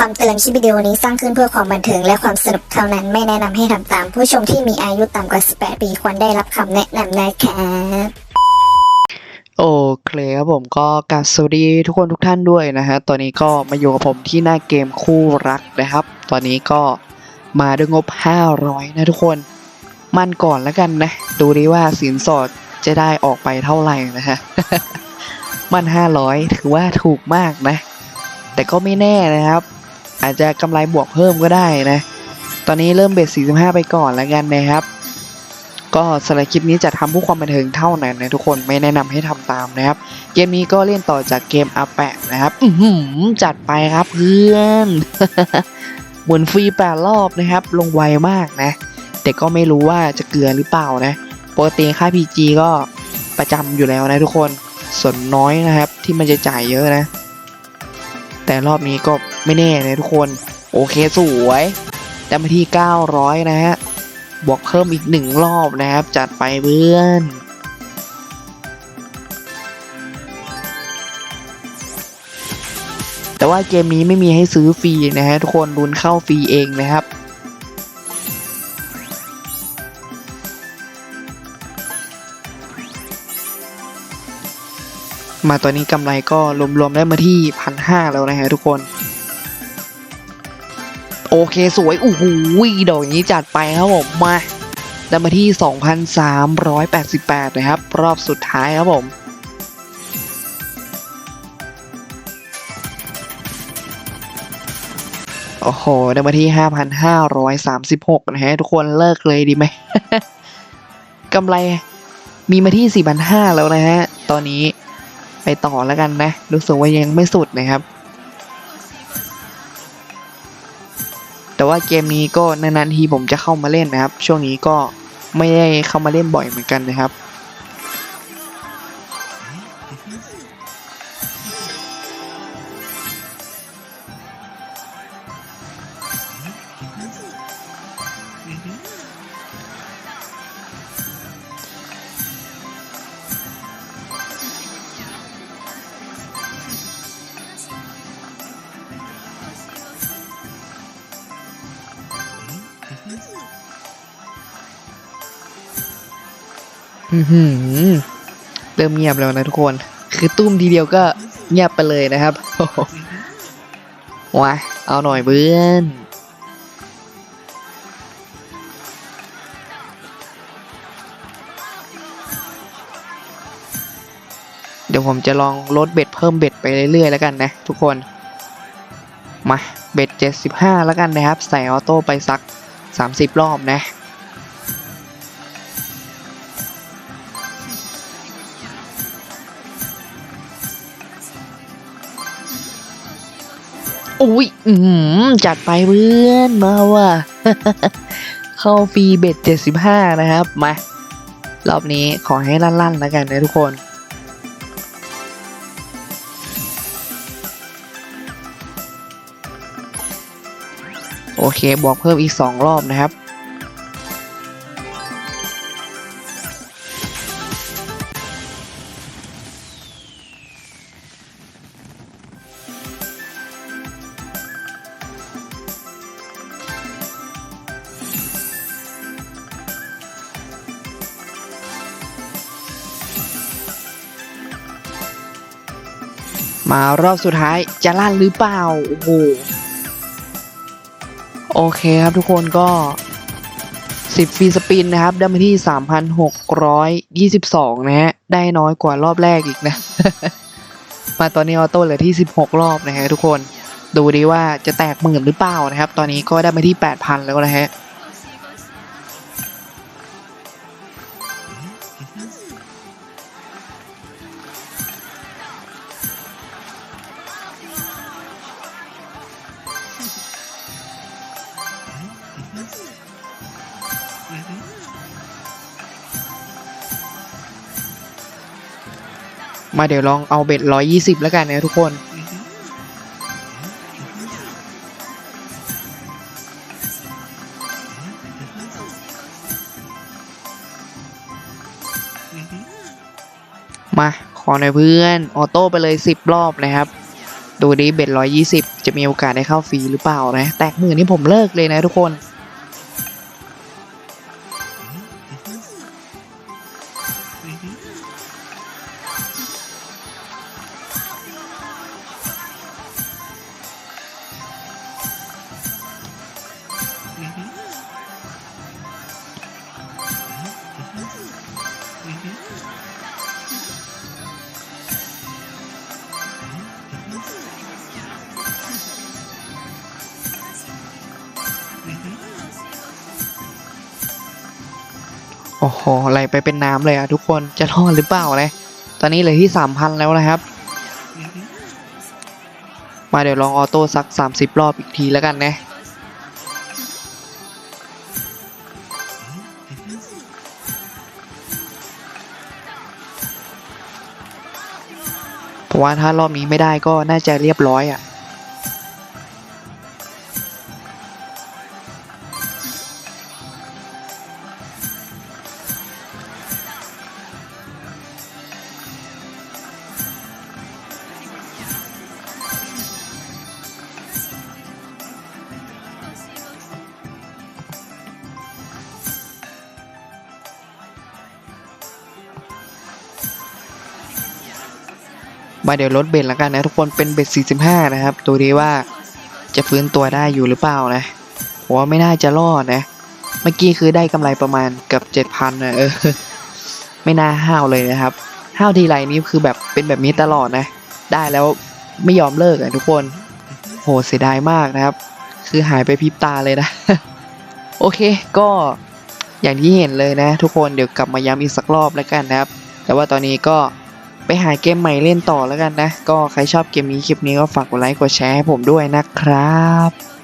คำเตือนคลิปวิดีโอนี้สร้างขึ้นเพื่อความบันเทิงและความสนุกเท่านั้นไม่แนะนำให้ทำตาม ผู้ชมที่มีอายุต่ำกว่า 18 ปีควรได้รับคำแนะนำนะครับโอเคครับผมก็กราบสวัสดีทุกคนทุกท่านด้วยนะฮะ ตอนนี้ก็มาอยู่กับผมที่หน้าเกมคู่รักนะครับ ตอนนี้ก็มาด้วยงบ 500 นะทุกคน มันก่อนแล้วกันนะ ดูดิว่าสินสอดจะได้ออกไปเท่าไหร่นะฮะ มัน 500 ถือว่าถูกมากนะ แต่ก็ไม่แน่นะครับ อาจจะกำไรบวกเพิ่มก็ได้นะ ตอนนี้เริ่มเบ็ด45 ไปก่อนแล้วกันนะครับ ก็สำหรับคลิปนี้จะทำเพื่อความบันเทิงเท่านั้นนะทุกคนไม่แนะนำให้ทำตามนะครับ เกมนี้ก็เล่นต่อจากเกมอาแปะนะครับอืจัดไปครับเพื่อนหมุนฟรีแปดรอบนะครับ ลงไวมากนะ แต่ก็ไม่รู้ว่าจะเกลือหรือเปล่านะปกติค่า PG ก็ประจำอยู่แล้วนะทุกคนส่วนน้อยนะครับที่มันจะจ่ายเยอะนะ แต่รอบนี้ก็ ไม่แน่นะทุกคน โอเคสวยได้มาที่ 900 นะฮะบวกเพิ่มอีกหนึ่งรอบนะครับ จัดไปเพื่อนแต่ว่าเกมนี้ไม่มีให้ซื้อฟรีนะฮะทุกคนรุนเข้าฟรีเองนะครับ มาตอนนี้กำไรก็รวมๆได้มาที่พันห้าแล้วนะฮะทุกคน โอเคสวยโอ้โหดอกนี้จัดไปครับผมมาได้มาที่ 2,388 นะครับ รอบสุดท้ายครับผมโอ้โหได้มาที่ 5,536 นะฮะ ทุกคนเลิกเลยดีไหมกำไรมีมาที่ 4,500 แล้วนะฮะ ตอนนี้ไปต่อแล้วกันนะ รู้สึกว่ายังไม่สุดนะครับ แต่ว่าเกมนี้ก็นานๆทีผมจะเข้ามาเล่นนะครับ ช่วงนี้ก็ไม่ได้เข้ามาเล่นบ่อยเหมือนกันนะครับ เริ่มเงียบแล้วนะทุกคน คือตุ้มทีเดียวก็เงียบไปเลยนะครับว้าเอาหน่อยเพื่อนเดี๋ยวผมจะลองลดเบ็ดเพิ่มเบ็ดไปเรื่อยๆแล้วกันนะทุกคน มาเบ็ด 75 แล้วกันนะครับ ใส่ออโต้ไปสัก 30 รอบนะ อุ้ยอืมจัดไปเพื่อนมาว่ะ เข้าฟรีเบ็ดเจ็ดสิบห้านะครับ มารอบนี้ขอให้ลั่นๆแล้วกันนะทุกคน โอเค บวกเพิ่มอีกสองรอบนะครับ มารอบสุดท้ายจะลั่นหรือเปล่า โอ้โห โอเคครับทุกคนก็ 10 ฟรีสปินนะครับ ได้มาที่ 3,622 นะฮะ ได้น้อยกว่ารอบแรกอีกนะ มาตอนนี้ออโต้เหลือที่ 16 รอบนะฮะทุกคน ดูดีว่าจะแตกหมื่นหรือเปล่านะครับ ตอนนี้ก็ได้มาที่ 8,000 แล้วนะฮะ มาเดี๋ยวลองเอาเบ็ดร้อยยี่สิบแล้วกันนะทุกคนมา ขอหน่อยเพื่อน ออโต้ไปเลยสิบรอบนะครับ ดูดิเบ็ดร้อยยี่สิบจะมีโอกาสได้เข้าฟรีหรือเปล่านะ แตกหมื่นนี่ผมเลิกเลยนะทุกคน อ้โหไหลไปเป็นน้ำเลยอะทุกคนจะรอดหรือเปล่านะตอนนี้เหลือที่สามพันแล้วนะครับ มาเดี๋ยวลองออโต้สัก30รอบอีกทีแล้วกันนะเพราะว่าถ้ารอบนี้ไม่ได้ก็น่าจะเรียบร้อยอะ มาเดี๋ยวลดเบ็ดแล้วกันนะทุกคนเป็นเบ็ด45 นะครับ ดูดีว่าจะฟื้นตัวได้อยู่หรือเปล่านะผมว่าไม่น่าจะรอดนะ เมื่อกี้คือได้กำไรประมาณเกือบ7,000นะเออ ไม่น่าห้าวเลยนะครับ ห้าวทีไรนี้คือแบบเป็นแบบนี้ตลอดนะ ได้แล้วไม่ยอมเลิกอะทุกคน โหเสียดายมากนะครับ คือหายไปพริบตาเลยนะ โอเคก็อย่างที่เห็นเลยนะ ทุกคนเดี๋ยวกลับมาย้ำอีกสักรอบแล้วกันนะครับ แต่ว่าตอนนี้ก็ ไปหาเกมใหม่เล่นต่อแล้วกันนะ ก็ใครชอบเกมนี้คลิปนี้ก็ฝากกดไลค์กดแชร์ให้ผมด้วยนะครับ